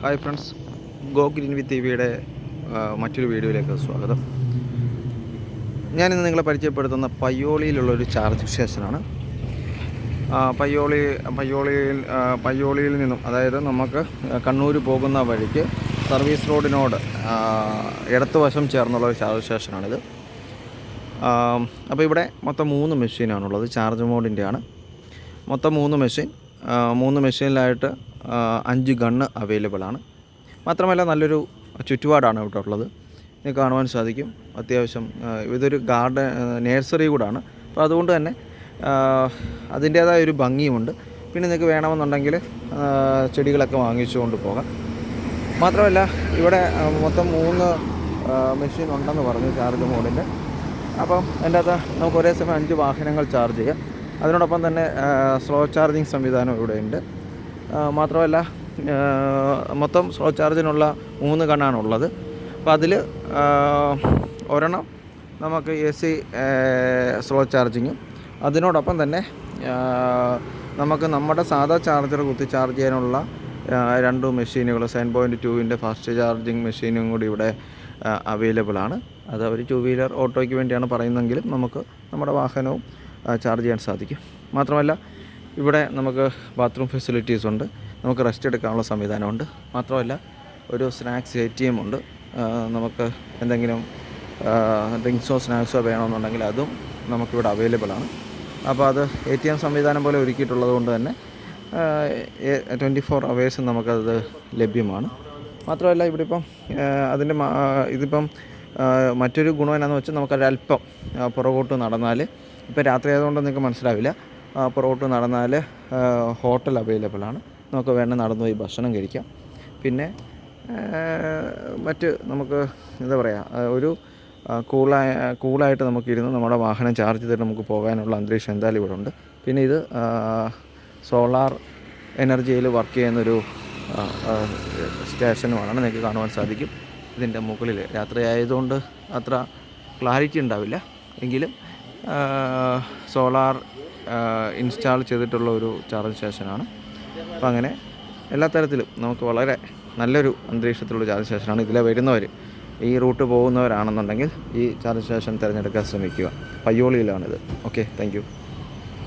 Hi friends go green with T വിയുടെ മറ്റൊരു വീഡിയോയിലേക്ക് സ്വാഗതം. ഞാനിന്ന് നിങ്ങളെ പരിചയപ്പെടുത്തുന്ന പയ്യോളിയിലുള്ളൊരു ചാർജ് സ്റ്റേഷനാണ് പയ്യോളി പയ്യോളിയിൽ പയ്യോളിയിൽ നിന്നും അതായത് നമുക്ക് കണ്ണൂർ പോകുന്ന വഴിക്ക് സർവീസ് റോഡിനോട് ഇടത്തുവശം ചേർന്നുള്ള ഒരു ചാർജ് സ്റ്റേഷനാണിത് അപ്പോൾ ഇവിടെ മൊത്തം മൂന്ന് മെഷീനാണുള്ളത് ചാർജ് മോഡിന്റെയാണ് മൊത്തം മൂന്ന് മെഷീൻ മൂന്ന് മെഷീനിലായിട്ട് അഞ്ച് ഗണ്ണ് അവൈലബിൾ ആണ്. മാത്രമല്ല നല്ലൊരു ചുറ്റുപാടാണ് ഇവിടെ ഉള്ളത്. ഇനി കാണുവാൻ സാധിക്കും. അത്യാവശ്യം ഇതൊരു ഗാർഡൻ നേഴ്സറി കൂടാണ്. അപ്പോൾ അതുകൊണ്ട് തന്നെ അതിന്റേതായ ഒരു ഭംഗിയുമുണ്ട്. പിന്നെ നിങ്ങൾക്ക് വേണമെന്നുണ്ടെങ്കിൽ ചെടികളൊക്കെ വാങ്ങിച്ചുകൊണ്ട് പോകാം. മാത്രമല്ല ഇവിടെ മൊത്തം മൂന്ന് മെഷീൻ ഉണ്ടെന്ന് പറഞ്ഞു ചാർജ് മോഡിന്റെ. അപ്പം അതിന്റെ അകത്ത് നമുക്ക് ഒരേ സമയം അഞ്ച് വാഹനങ്ങൾ ചാർജ് ചെയ്യാം. അതിനോടൊപ്പം തന്നെ സ്ലോ ചാർജിങ് സംവിധാനം ഇവിടെയുണ്ട് മാത്രമല്ല മൊത്തം സ്ലോ ചാർജിനുള്ള മൂന്ന് കണ്ണാണുള്ളത്. അപ്പോൾ അതിൽ ഒരെണ്ണം നമുക്ക് എ സി സ്ലോ ചാർജിങ്ങും അതിനോടൊപ്പം തന്നെ നമുക്ക് നമ്മുടെ സാധാ ചാർജർ കുത്തി ചാർജ് ചെയ്യാനുള്ള രണ്ട് മെഷീനുകൾ സെവൻ പോയിന്റ് ടുവിന്റെ ഫാസ്റ്റ് ചാർജിങ് മെഷീനും കൂടി ഇവിടെ അവൈലബിൾ ആണ് അത് ഒരു ടു വീലർ ഓട്ടോയ്ക്ക് വേണ്ടിയാണ് പറയുന്നതെങ്കിലും നമുക്ക് നമ്മുടെ വാഹനവും ചാർജ് ചെയ്യാൻ സാധിക്കും. മാത്രമല്ല ഇവിടെ നമുക്ക് ബാത്റൂം ഫെസിലിറ്റീസ് ഉണ്ട്. നമുക്ക് റെസ്റ്റ് എടുക്കാനുള്ള സംവിധാനമുണ്ട്. മാത്രമല്ല ഒരു സ്നാക്സ് എ ടി എം ഉണ്ട് നമുക്ക് എന്തെങ്കിലും ഡ്രിങ്ക്സോ സ്നാക്സോ വേണമെന്നുണ്ടെങ്കിൽ അതും നമുക്കിവിടെ അവൈലബിൾ ആണ്. അപ്പോൾ അത് എ ടി എം സംവിധാനം പോലെ ഒരുക്കിയിട്ടുള്ളത് കൊണ്ട് തന്നെ ട്വന്റി ഫോർ അവേഴ്സും നമുക്കത് ലഭ്യമാണ്. മാത്രമല്ല ഇവിടെ ഇപ്പം അതിന്റെ ഇതിപ്പം മറ്റൊരു ഗുണം എന്നാന്ന് വെച്ചാൽ നമുക്കൊരല്പം പുറകോട്ട് നടന്നാൽ ഇപ്പോൾ രാത്രി ആയതുകൊണ്ട് നിങ്ങൾക്ക് മനസ്സിലാവില്ല. പുറകോട്ട് നടന്നാൽ ഹോട്ടൽ അവൈലബിൾ ആണ്. നമുക്ക് വേണ്ട നടന്നു പോയി ഭക്ഷണം കഴിക്കാം. പിന്നെ മറ്റ് നമുക്ക് എന്താ പറയുക ഒരു കൂളായ കൂളായിട്ട് നമുക്കിരുന്ന് നമ്മുടെ വാഹനം ചാർജ് ചെയ്തിട്ട് നമുക്ക് പോകാനുള്ള അന്തരീക്ഷം എന്തായാലും ഇവിടെ ഉണ്ട്. പിന്നെ ഇത് സോളാർ എനർജിയിൽ വർക്ക് ചെയ്യുന്നൊരു സ്റ്റേഷനുമാണ്. നിങ്ങൾക്ക് കാണുവാൻ സാധിക്കും. ഇതിന്റെ മുകളിൽ രാത്രി ആയതുകൊണ്ട് അത്ര ക്ലാരിറ്റി ഉണ്ടാവില്ല. എങ്കിലും സോളാർ ഇൻസ്റ്റാൾ ചെയ്തിട്ടുള്ള ഒരു ചാർജ് സ്റ്റേഷനാണ്. അപ്പോൾ അങ്ങനെ എല്ലാ തരത്തിലും നമുക്ക് വളരെ നല്ലൊരു അന്തരീക്ഷത്തിലുള്ള ചാർജ് സ്റ്റേഷനാണ് ഇതിലെ വരുന്നവർ ഈ റൂട്ട് പോകുന്നവരാണെന്നുണ്ടെങ്കിൽ ഈ ചാർജ് സ്റ്റേഷൻ തിരഞ്ഞെടുക്കാൻ ശ്രമിക്കുക. പയ്യോളിയിലാണിത്. Okay thank